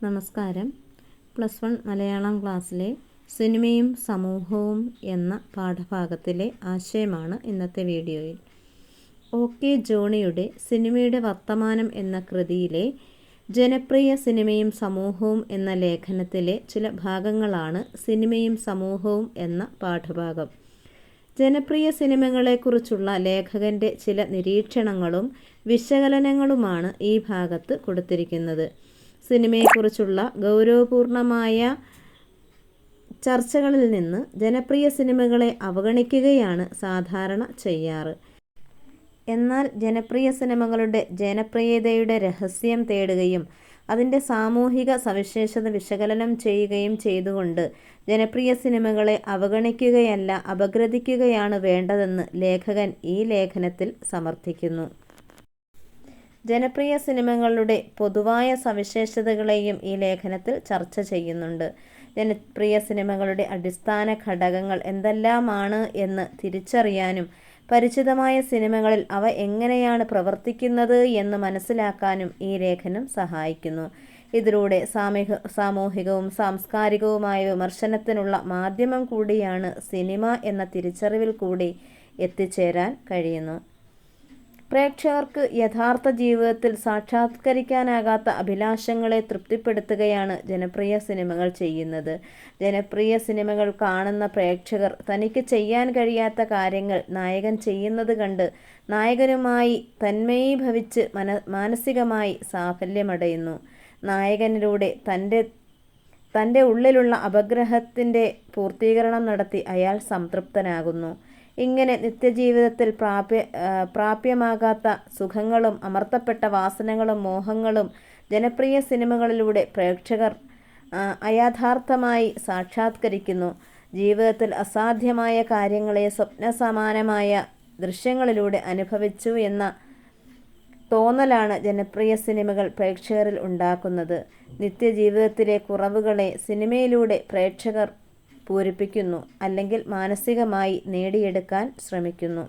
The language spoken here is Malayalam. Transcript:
നമസ്കാരം. പ്ലസ് വൺ മലയാളം ക്ലാസ്സിലെ സിനിമയും സമൂഹവും എന്ന പാഠഭാഗത്തിലെ ആശയമാണ് ഇന്നത്തെ വീഡിയോയിൽ. ഒ. കെ. ജോണിയുടെ സിനിമയുടെ വർത്തമാനം എന്ന കൃതിയിലെ ജനപ്രിയ സിനിമയും സമൂഹവും എന്ന ലേഖനത്തിലെ ചില ഭാഗങ്ങളാണ് സിനിമയും സമൂഹവും എന്ന പാഠഭാഗം. ജനപ്രിയ സിനിമകളെക്കുറിച്ചുള്ള ലേഖകന്റെ ചില നിരീക്ഷണങ്ങളും വിശകലനങ്ങളുമാണ് ഈ ഭാഗത്ത് കൊടുത്തിരിക്കുന്നത്. സിനിമയെക്കുറിച്ചുള്ള ഗൗരവപൂർണമായ ചർച്ചകളിൽ നിന്ന് ജനപ്രിയ സിനിമകളെ അവഗണിക്കുകയാണ് സാധാരണ ചെയ്യാറ്. എന്നാൽ ജനപ്രിയ സിനിമകളുടെ ജനപ്രിയതയുടെ രഹസ്യം തേടുകയും അതിന്റെ സാമൂഹിക സവിശേഷത വിശകലനം ചെയ്യുകയും ചെയ്തുകൊണ്ട് ജനപ്രിയ സിനിമകളെ അവഗണിക്കുകയല്ല അപഗ്രഥിക്കുകയാണ് വേണ്ടതെന്ന് ലേഖകൻ ഈ ലേഖനത്തിൽ സമർത്ഥിക്കുന്നു. ജനപ്രിയ സിനിമകളുടെ പൊതുവായ സവിശേഷതകളെയും ഈ ലേഖനത്തിൽ ചർച്ച ചെയ്യുന്നുണ്ട്. ജനപ്രിയ സിനിമകളുടെ അടിസ്ഥാന ഘടകങ്ങൾ എന്തെല്ലാമാണ് എന്ന് തിരിച്ചറിയാനും പരിചിതമായ സിനിമകളിൽ അവ എങ്ങനെയാണ് പ്രവർത്തിക്കുന്നത് എന്ന് മനസ്സിലാക്കാനും ഈ ലേഖനം സഹായിക്കുന്നു. ഇതിലൂടെ സാമൂഹിക സാമൂഹികവും സാംസ്കാരികവുമായ വിമർശനത്തിനുള്ള മാധ്യമം കൂടിയാണ് സിനിമ എന്ന തിരിച്ചറിവിൽ കൂടി എത്തിച്ചേരാൻ കഴിയുന്നു. പ്രേക്ഷകർക്ക് യഥാർത്ഥ ജീവിതത്തിൽ സാക്ഷാത്കരിക്കാനാകാത്ത അഭിലാഷങ്ങളെ തൃപ്തിപ്പെടുത്തുകയാണ് ജനപ്രിയ സിനിമകൾ ചെയ്യുന്നത്. ജനപ്രിയ സിനിമകൾ കാണുന്ന പ്രേക്ഷകർ തനിക്ക് ചെയ്യാൻ കഴിയാത്ത കാര്യങ്ങൾ നായകൻ ചെയ്യുന്നത് കണ്ട് നായകനുമായി തന്മയീഭവിച്ച് മന മാനസികമായി സാഫല്യമടയുന്നു. നായകനിലൂടെ തന്റെ തന്റെ ഉള്ളിലുള്ള അപഗ്രഹത്തിന്റെ പൂർത്തീകരണം നടത്തി അയാൾ സംതൃപ്തനാകുന്നു. ഇങ്ങനെ നിത്യജീവിതത്തിൽ പ്രാപ്യ പ്രാപ്യമാകാത്ത സുഖങ്ങളും അമർത്തപ്പെട്ട വാസനകളും മോഹങ്ങളും ജനപ്രിയ സിനിമകളിലൂടെ പ്രേക്ഷകർ അയാഥാർത്ഥമായി സാക്ഷാത്കരിക്കുന്നു. ജീവിതത്തിൽ അസാധ്യമായ കാര്യങ്ങളെ സ്വപ്നസമാനമായ ദൃശ്യങ്ങളിലൂടെ അനുഭവിച്ചു എന്ന തോന്നലാണ് ജനപ്രിയ സിനിമകൾ പ്രേക്ഷകരിൽ ഉണ്ടാക്കുന്നത്. നിത്യജീവിതത്തിലെ കുറവുകളെ സിനിമയിലൂടെ പ്രേക്ഷകർ പൂരിപ്പിക്കുന്നു അല്ലെങ്കിൽ മാനസികമായി നേടിയെടുക്കാൻ ശ്രമിക്കുന്നു.